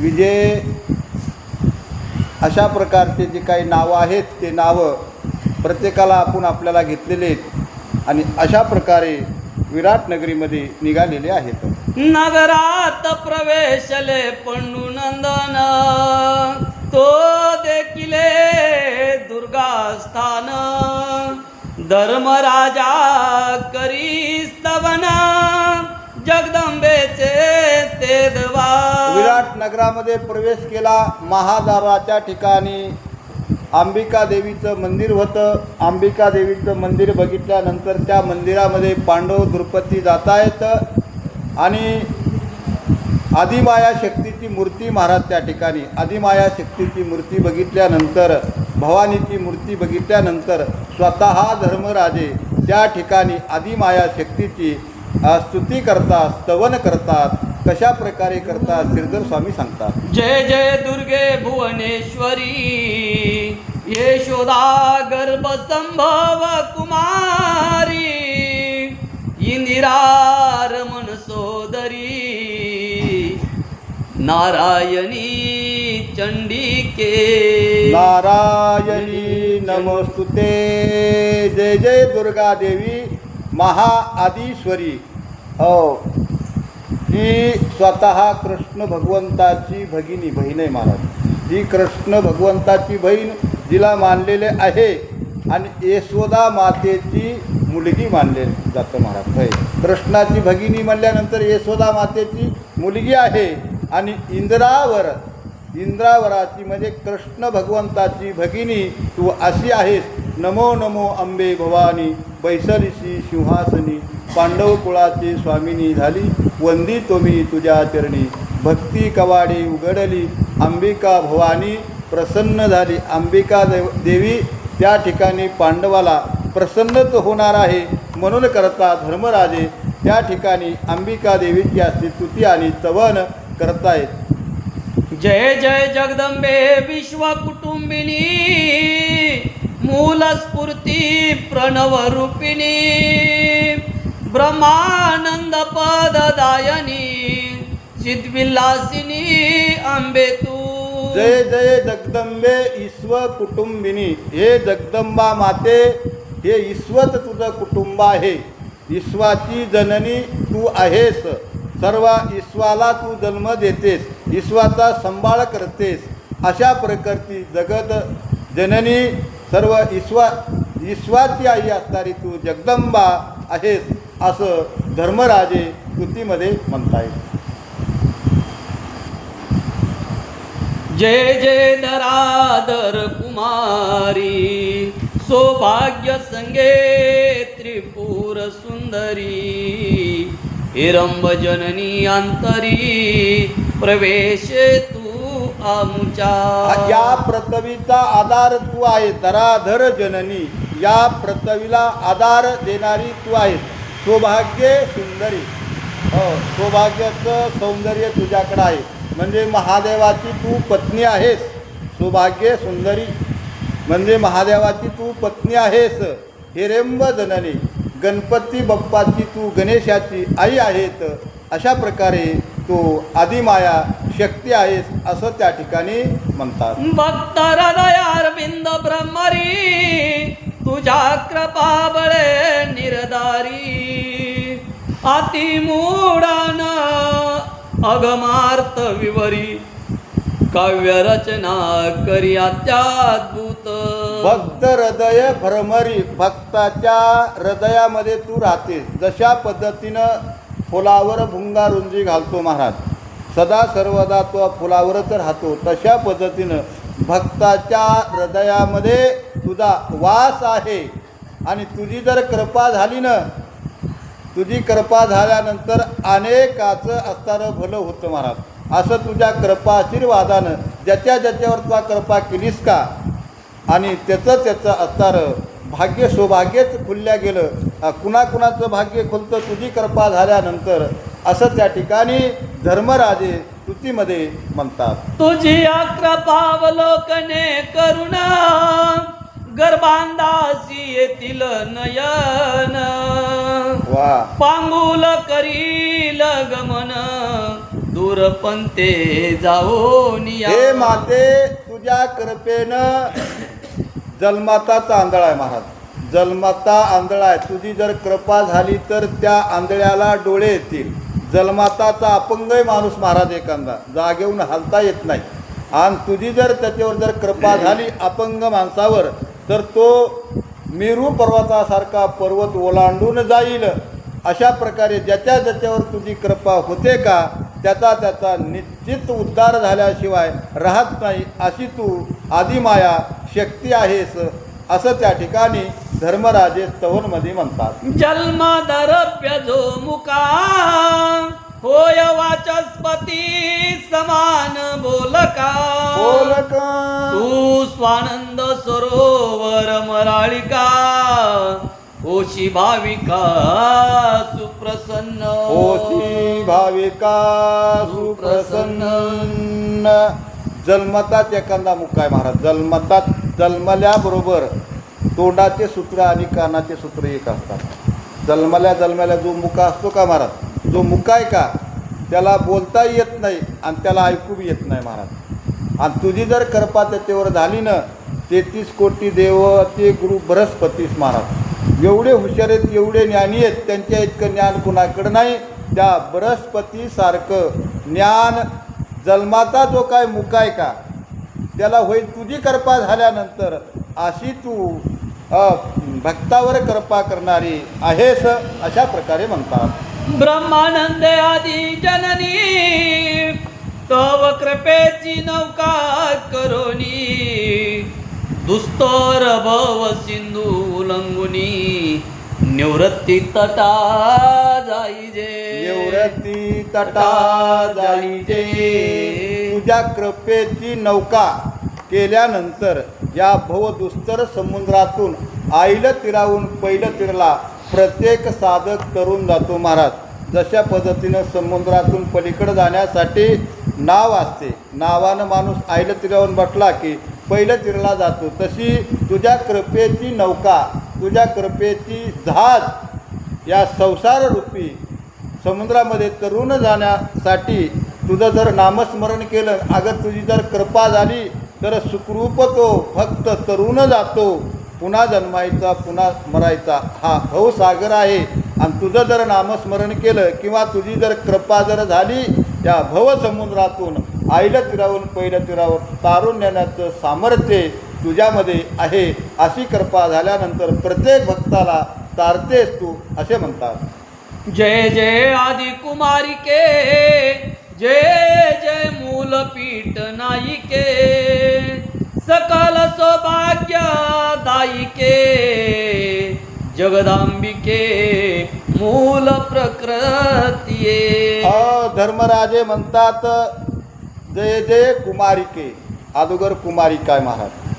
विजय अशा प्रकारचे जे काही नावं आहेत ते नावं प्रत्येकाला आपण आपल्याला घेतलेले आहेत आणि अशा प्रकारे विराटनगरीमध्ये निघालेले आहेत. नगरात प्रवेशले पंडुनंदन तो देखिले दुर्गा स्थान. धर्मराजा करी स्तवन. जगदंबेचे दवा विराट नगरामध्ये प्रवेश केला. महादाराच्या ठिकाणी अंबिका देवीचं मंदिर होतं. अंबिका देवीचं मंदिर बघितल्यानंतर त्या मंदिरामध्ये पांडव द्रुपदी जात आहेत आणि आदिमाया शक्तीची मूर्ती महाराज त्या ठिकाणी. आदिमाया शक्तीची मूर्ती बघितल्यानंतर भवानीची मूर्ती बघितल्यानंतर स्वतः धर्मराजे त्या ठिकाणी आदिमाया शक्तीची स्तुती करतात स्तवन करतात. कशा प्रकारे करतात श्रीधर स्वामी सांगतात. जय जय दुर्गे भुवनेश्वरी यशोदा गर्भ संभव कुमारी इंदिरा रमण सोदरी नारायणी चंडिके नारायणी नमस्तुते। जय जय दुर्गा देवी महाआदीश्वरी। हो ही स्वतः कृष्ण भगवंताची भगिनी बहीण आहे महाराज. ही कृष्ण भगवंताची बहीण जिला मानलेले आहे आणि यशोदा मातेची मुलगी मानले जातं महाराज. होय कृष्णाची भगिनी म्हणल्यानंतर यशोदा मातेची मुलगी आहे आणि इंद्रावर इंद्रावराची म्हणजे कृष्ण भगवंताची भगिनी तू अशी आहेस. नमो नमो अंबे भवानी. बैसलिशी सिंहासनी पांडव कुळाची स्वामिनी झाली. वंदी तुम्ही तुझ्या चरणी. भक्ती कवाडी उघडली. अंबिका भवानी प्रसन्न झाली. अंबिका देव देवी त्या ठिकाणी पांडवाला प्रसन्नच होणार आहे म्हणून करता धर्मराजे त्या ठिकाणी अंबिका देवीची अशी स्तुती आणि चवन करतायत. जय जय जगदंबे विश्व कुटुंबिनी मूलस्फूर्ती प्रणवरूपिणी प्रणव रूपिणी ब्रह्मानंद पददायनी तू. जय जय जगदंबे ईश्व कुटुंबिनी. हे जगदंबा माते हे ईश्वत तुझं कुटुंब आहे. ईश्वाची जननी तू आहेस. सर्व ईश्वाला तू जन्म देतेस. ईश्वाचा सांभाळ करतेस. अशा प्रकारची जगत जननी सर्व ईश्वा ईश्वाची आई असणारी तू जगदंबा आहेस असं धर्मराजे कृतीमध्ये म्हणता येईल जय जय नरादर कुमारी सौभाग्य संगे त्रिपुर सुंदरी हिरंब जननी अंतरी प्रवेश तू आमच्या या प्रथवीचा आधार तू आहे धराधर जननी. या प्रथवीला आधार देणारी तू आहे. सौभाग्य सुंदरी. हो सौभाग्याचं सौंदर्य तुझ्याकडं आहे. म्हणजे महादेवाची तू पत्नी आहेस. सौभाग्य सुंदरी. म्हणजे महादेवाची तू पत्नी आहेस. हिरेंब जननी. गणपती बाप्पाची तू गणेशाची आई आहेत. अशा प्रकारे तू आदिमाया शक्ती आहेस असं त्या ठिकाणी म्हणतात. भक्त हृदयारविंद ब्रह्मरी तुझ्या कृपा बळे निर्धारी. अतिमूढान अगमार्थ विवरी काव्य रचना करी अत्याद्भुत. भक्त हृदय भ्रमरी भक्ताच्या हृदयामध्ये तू राहतेस जशा पद्धतीनं फुलावर भुंगा रुंजी घालतो महाराज. सदा सर्वदा तो फुलावरच राहतो. तशा पद्धतीनं भक्ताच्या हृदयामध्ये तुझा वास आहे. आणि तुझी जर कृपा झाली ना तुझी कृपा झाल्यानंतर अनेकाचं असणारं भलं होतं महाराज. असं तुझ्या कृपा आशीर्वादानं ज्याच्या ज्याच्यावर तुला कृपा केलीस का आणि त्याचं त्याचं असणारं भाग्य सौभाग्यच खुलल्या गेलं. कुणाकुणाचं भाग्य खुलतं तुझी कृपा झाल्यानंतर असं त्या ठिकाणी धर्मराजे स्तुतीमध्ये म्हणतात. तुझी कृपावलोकने करुणा गर्भांदासी येतील नयन. वा. पांगुल करील गमन दूरपंते जाऊन हे माते तुझ्या कृपेनं जन्माताचा आंधळा आहे महाराज. जन्माता आंधळा आहे तुझी जर कृपा झाली तर त्या आंधळ्याला डोळे येतील. जन्माताचा अपंगय माणूस महाराज एखादा. जागेहून हलता येत नाही. आणि तुझी जर त्याच्यावर जर कृपा झाली अपंग माणसावर तर तो मेरू पर्वतासारखा पर्वत ओलांडून जाईल. अशा प्रकारे ज्याच्या ज्याच्यावर तुझी कृपा होते का त्याचा त्याचा निश्चित उद्धार झाल्याशिवाय राहत नाही अशी तू आदिमाया शक्ती आहेस असं त्या ठिकाणी धर्मराजे स्तवनमध्ये म्हणतात. जन्मादरप्य जो मुका होय वाचस्पती समान बोलका. बोलक. तू स्वानंद सरोवर मराळिका ओशी भाविका सुप्रसन्न. ओशी भाविका सुप्रसन्न. जन्मतात एखादा मुक्काय महाराज जन्मतात जन्मल्याबरोबर तोंडाचे सूत्र आणि कानाचे सूत्र एक असतात. जन्मल्या जन्मल्या जो मुका असतो का महाराज? जो मुकाय का? त्याला बोलता येत नाही आणि त्याला ऐकू बी येत नाही महाराज. आणि तुझी जर कृपा त्याच्यावर झाली ना तेहतीस कोटी देव ते गुरु बृहस्पतीस महाराज. एवढे हुशार आहेत एवढे ज्ञानी आहेत त्यांच्या इतकं ज्ञान कुणाकडं नाही? त्या बृहस्पतीसारखं ज्ञान जन्माचा जो काय मुकाय का त्याला होईल तुझी कृपा झाल्यानंतर अशी तू भक्तावर कृपा करणारी आहेस अशा प्रकारे म्हणतात. ब्रह्मानंद आदी जननी तव कृपेची नौका करोनी दुस्तर भव सिंधू उलंगुनी निवृत्ती तटा जाईजे. निवृत्ती तटा जाईजे. तुझ्या कृपेची नौका केल्यानंतर या भवदुस्तर समुद्रातून आईलं तीराहून पहिलं तीरला प्रत्येक साधक तरुण जातो महाराज. जशा पद्धतीनं समुद्रातून पलीकडं जाण्यासाठी नाव असते. नावानं माणूस आईलं तीरावून बसला की पहिलं तीरला जातो. तशी तुझ्या कृपेची नौका तुझ्या कृपेची जहाज या संसाररूपी समुद्रामध्ये तरुण जाण्यासाठी तुझं जर नामस्मरण केलं अगर तुझी जर कृपा झाली तर सुखरूप तो फक्त तरुण जातो. पुन्हा जन्मायचा पुन्हा मरायचा हा भवसागर आहे. आणि तुझं जर नामस्मरण केलं किंवा तुझी जर कृपा जर झाली या भवसमुद्रातून आईलं तीरावरून पहिलं तीरावर तारून नेण्याचं सामर्थ्य तुझ्यामध्ये आहे. अशी कृपा झाल्यानंतर प्रत्येक भक्ताला तारतेस तू असे म्हणतात. जय जय आदि कुमारिके जय जय मूलपीठ नायिके सकल सौभाग्य दायिके जगदांबिके मूल प्रकृतीये. धर्मराजे म्हणतात जय जय कुमारिके अदुगर कुमारिका आहे महाराज.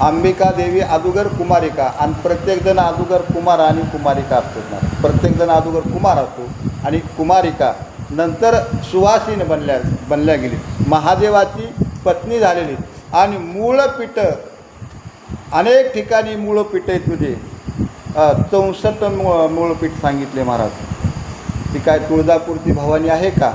अंबिका देवी अदुगर कुमारिका आणि प्रत्येकजण अदुगर कुमार आणि कुमारिका असतो ना. प्रत्येकजण अदुगर कुमार असतो आणि कुमारिका नंतर सुवासीन बनल्या बनल्या गेली. महादेवाची पत्नी झालेली आणि मूळपीठ अनेक ठिकाणी मूळ पीठ आहे तुझे म्हणजे, चौसष्ट मूळ मूळपीठ सांगितले महाराज. ती काय तुळजापूरची भवानी आहे का?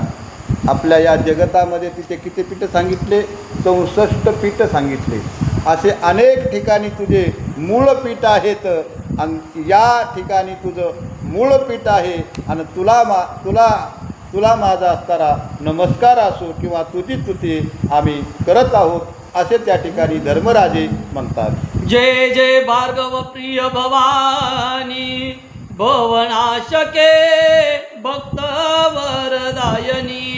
आपल्या या जगतामध्ये तिचे किती पीठं सांगितले? चौसष्ट पीठं सांगितले. असे अनेक ठिकाणी तुझे मूळपीठ आहेत. आणि या ठिकाणी तुझं मूळपीठ आहे. आणि तुला मा तुला तुला माझा असताना नमस्कार असो किंवा तुझी तुती आम्ही करत आहोत असे त्या ठिकाणी धर्मराजे म्हणतात. जय जय भार्गव प्रिय भवानी भवनाशके भक्त वरदायनी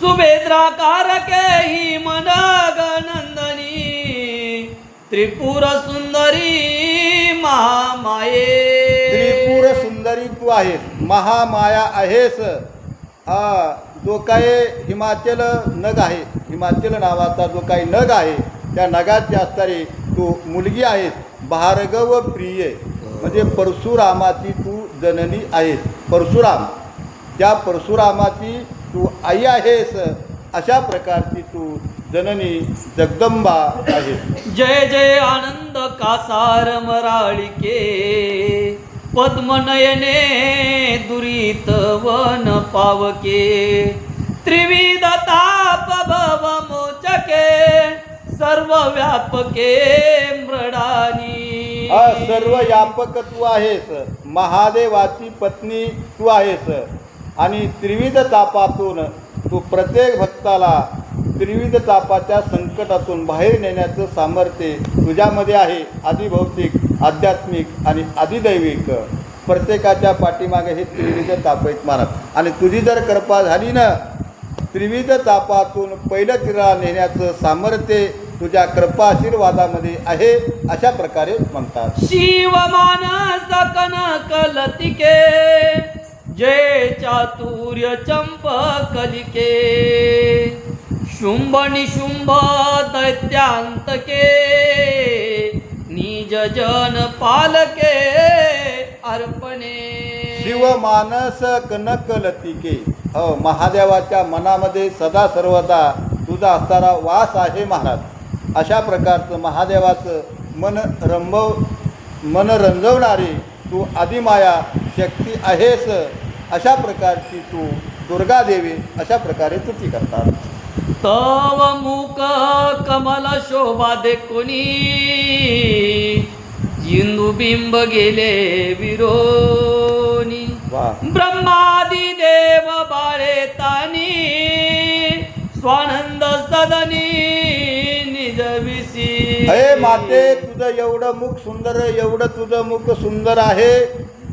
सुभेद्राकारके ही मनगनंदनी त्रिपुर सुंदरी महामाये। त्रिपुर सुंदरी तू आहेस महामाया आहेस. जो काही हिमाचल नग आहे हिमाचल नावाचा जो काही नग आहे त्या नगाची असणारी तू मुलगी आहेस भार्गव प्रिय. म्हणजे परशुरामाची तू जननी आहेस. परशुराम त्या परशुरामाची तू आई आहेस अशा प्रकारची तू जननी जगदंबा आहेस जय जय आनंद कासार मराळिके. पद्मनयने दुरित वन पावके. त्रिविध ताप भव मोचके. सर्व व्यापके मृडानी. सर्व यापक तू आहेस महादेवाची पत्नी तू आहेस आणि त्रिविध तापातून तू प्रत्येक भक्ताला त्रिविध तापाच्या संकटातून बाहेर नेण्याचं सामर्थ्य तुझ्यामध्ये आहे. आदिभौतिक आध्यात्मिक आणि आदिदैविक. प्रत्येकाच्या पाठीमागे हे त्रिविध ताप आहेत महाराज आणि तुझी जर कृपा झाली ना त्रिविध तापातून पहिलं तिला नेण्याचं सामर्थ्य तुझ्या कृपा आशीर्वादामध्ये आहे अशा प्रकारे म्हणतात. शिव मानस कनक लतिके जय चातुर्य चंपकलिके. शुंभ निशुंभ दैत्यांतके निज जन पालके अर्पणे। शिवमानस कनक लतिके हो महादेवाच्या मनामध्ये सदा सर्वदा तुझा असणारा वास आहे महाराज. अशा प्रकारचं महादेवाचं मन रंभव मन रंजवणारी तू आदिमाया शक्ती आहेस. अशा प्रकारची तू दुर्गादेवी अशा प्रकारे स्तुती करतात. तव मुख कमल शोभा देखुनी. इंदुबिंब गेले विरोनी. ब्रह्मादी देव बाळे तानी. स्वानंद सदनी निज विसी. अरे माते तुझं एवढं मुख सुंदर एवढं तुझं मुख सुंदर आहे.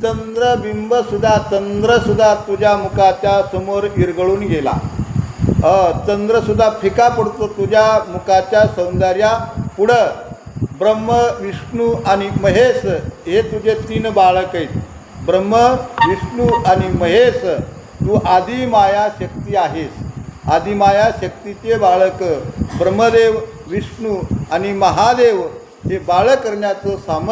चंद्रबिंब सुद्धा चंद्र सुद्धा तुझ्या मुखाच्या समोर इरगळून गेला. चंद्रसुद्धा फिका पडतो तुझ्या मुखाच्या सौंदर्या पुढं. ब्रह्म विष्णू आणि महेश हे तुझे तीन बाळक आहेत. ब्रह्म विष्णू आणि महेश तू आदिमाया शक्ती आहेस. आदिमाया शक्तीचे बाळक. ब्रह्मदेव विष्णू आणि महादेव हे बाळ करण्याचं सामर्थ्य